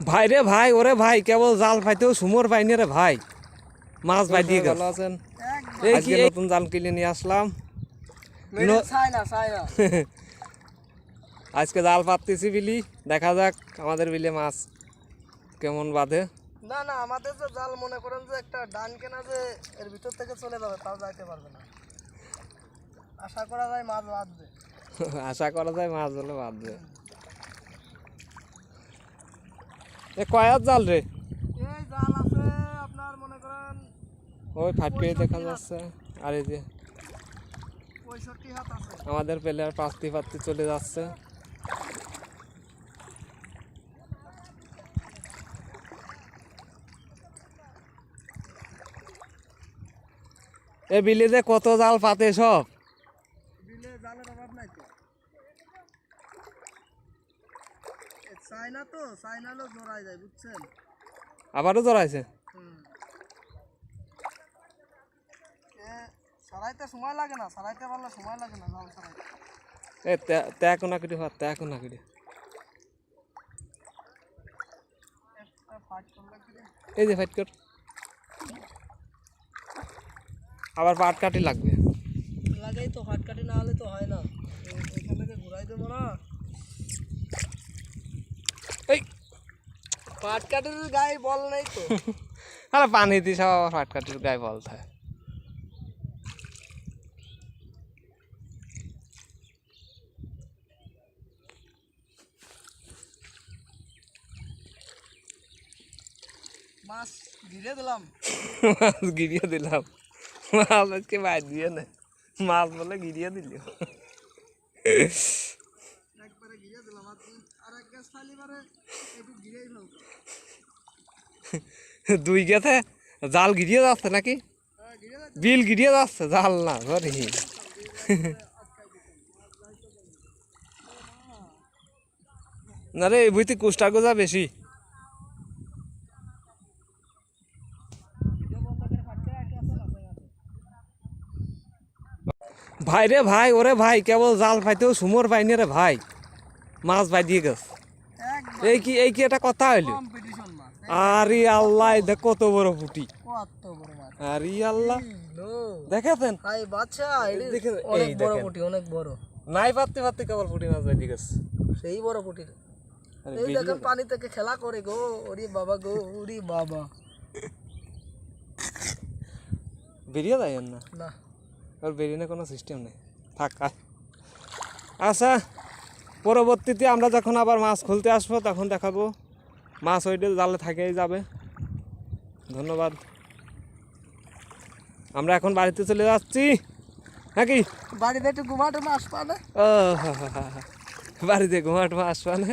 ভাই রে ভাই ওরে ভাই কেবল জাল পাইতেও সুমোর পাইনি রে ভাই। মাছ ভাই দিয়ে গেল। আছেন? এই কি নতুন জাল কিনে নিয়ে আসলাম। ন- চাই না চাই না আজকে জাল পাততেছি বিলি দেখা যাক আমাদের বিলে মাছ কেমন বাঁধে। না না আমাদের যে জাল মনে করেন যে একটা ডান কেনা যে এর ভিতর থেকে চলে যাবে তাও যাইতে পারবে না। আশা করা যায় মাছ বাঁধবে। আশা করা যায় মাছ হলে বাঁধবে। এ কয়ার জাল রে? এই জাল আছে আপনার মনে করেন ওই ফাটকে দেখা যাচ্ছে। আর এই যে আমাদের প্লেয়ার পাঁচটি পাত্তি চলে যাচ্ছে। এ বিলে যে কত জাল পাতে সব? বিলে জালের অভাব নাই তো। এ চায়না তো চায়না হলেও জোড়ায় যায় বুঝছেন? আবারও জড়াইছে। সারাইতে সময় লাগে না সারাইতে পারলে সময় লাগে না জাল সারাইতে। এ ত্যাগ ত্যাগ ফাইট করলে এই যে ফাইট কর। আবার পাট কাটি লাগবে। লাগেই তো হাট কাটি না হলে তো হয় না এ- এখান থেকে ঘুরাই দেবো না এই পাট কাটির গায়ে বল নেই তো। আরে পানি দিস আবার পাট গায়ে বল থাকে। মাছ ঘিরে দিলাম। মাছ গিরিয়ে দিলাম। মাছ আজকে বাইর দিয়ে না। মাছ বলে গিরিয়ে দিল একবারে ঘিরে দিলাম আর দুই- আর এক গ্যাস খালি বারে একটু ঘিরেই ফেলতো দুই গেছে? জাল গিরিয়ে যাচ্ছে নাকি? বিল গিরিয়ে যাচ্ছে? জাল না সরি না রে বুঝতে কুষ্টা গোজা বেশি। ভাই রে ভাই, ওরে ভাই, কেবল জাল পাইতেও সুমোর পাইনি রে ভাই। মাছ বাই দিয়ে গেছে। এই কি এই কি একটা কথা হইল? আরে আল্লাহ দেখ কত বড় ফুটি আরে আল্লাহ। দেখেছেন? দেখেন, অনেক এই বড়। পুটি অনেক বড়। নাই পারতে পারতে কেবল ফুটি মাছ বাই দিয়ে গেছে। সেই বড় আরে এই দেখেন পানি থেকে খেলা করে গো ওরে বাবা গো ওরে বাবা। বেরিয়ে যায় না? না। আর বেরিয়ে কোনো সিস্টেম নেই। থাক। আচ্ছা। পরবর্তীতে আমরা যখন আবার মাছ খুলতে আসব তখন দেখাবো। মাছ ওইটা জালে থাকেই যাবে। ধন্যবাদ। আমরা এখন বাড়িতে চলে যাচ্ছি। নাকি? বাড়িতে একটু ঘুমাটো মাছ পানে। ও বাড়িতে ঘুমাটো মাছ মানে